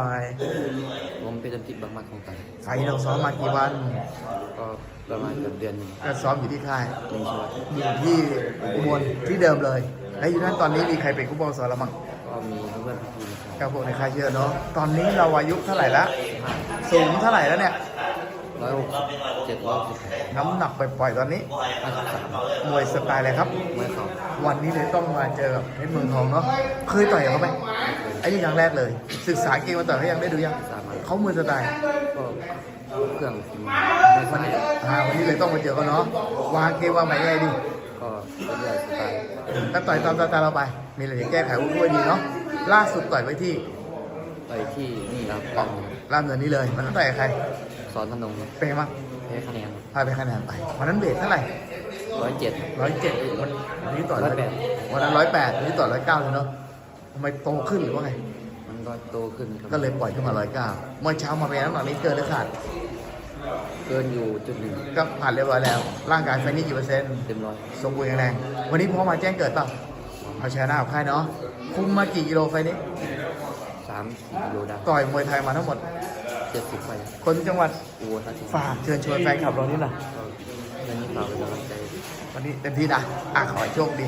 ไปผมเป็นจิตบางมัดของไทยไฟเราซ้อมมากี่วัน ก็ประมาณเกือบเดือนหนึงก็ซ้อมอยู่ที่ค่ายหนึ่งชั่วโมงอยู่ที่อุบลที่เดิมเลย และอยู่นั้นตอนนี้มีใครเป็นผู้ปกครองสอนเราบ้างก็มีเพื่อนพี่ๆนะครับกับพวกในค่ายเยอะเนาะ ตอนนี้เราอายุเท่าไหร่ละห้าสูงเท่าไหร่แล้วเนี่ยร้อยหกสิบเจ็ดร้อยสิบน้ำหนักปล่อยๆตอนนี้ห้าสิบสามมวยสไตล์อะไรครับไม่เข่าวันนี้เลยต้องมาเจอกับเพชรเมืองทองเนาะ เคยต่อยกับเขาไหมไอ้นี่ครั้งแรกเลย ศึกษาเกมมาต่อยเขายังได้ดูยังสามารถเขามือสไตล์ก็เครื่องไม่วันใช่นี้อ่าวันนี้เลยต้องมาเจอเขาเนาะวางเกมวางแผนยังไงดีก็เป็นเรื่องสไตล์ถ้าต่อยตามสไตล์เราไป มีอะไรจะแก้ไขวุ้นดีเนาะล่าสุดต่อยไว้ที่ไปที่นี่ครับออกล่ามเนินนี้เลยมันนั้นต่อยกับใครสอนธนงเป็นไงบ้างแพ้คะแนนพาไปคะแนนไปวันนั้นเบสเท่าไหร่ ร้อยเจ็ด ร้อยเจ็ดวันวันนี้ต่อย108วันนั้นร้อยแปดวันนี้ต่อยร้อยเก้าเลยเนาะ ทำไมโตขึ้นหรือว่าไง มันก็โตขึ้นครับก็เลยปล่อยขึ้นมาร้อยเก้าเมื่อเช้ามาเป็นน้ำหนักนี้เกินหรือขาดเกินอยู่จุดหนึ่งก็ผ่านเรียบร้อยแล้ว ร่างกายไฟนี่กี่เปอร์เซ็นต์เต็มร้อยสมบูรณ์แข็งแรง วันนี้พ่อมาแจ้งเกิดเปล่าเอาชนะกับค่ายเนาะคุมมากี่กิโลไฟนี้สามสี่กิโลได้ต่อยมวยไทยมาทั้งหมดเจ็ดสิบไปคนจังหวัดอุบลราชธานีฝากเชิญชวนแฟนคลับเรานี่หน่อยก็เรื่องนี้ฝากเป็นกำลังใจวันนี้เต็มที่นะอะขอให้โชคดี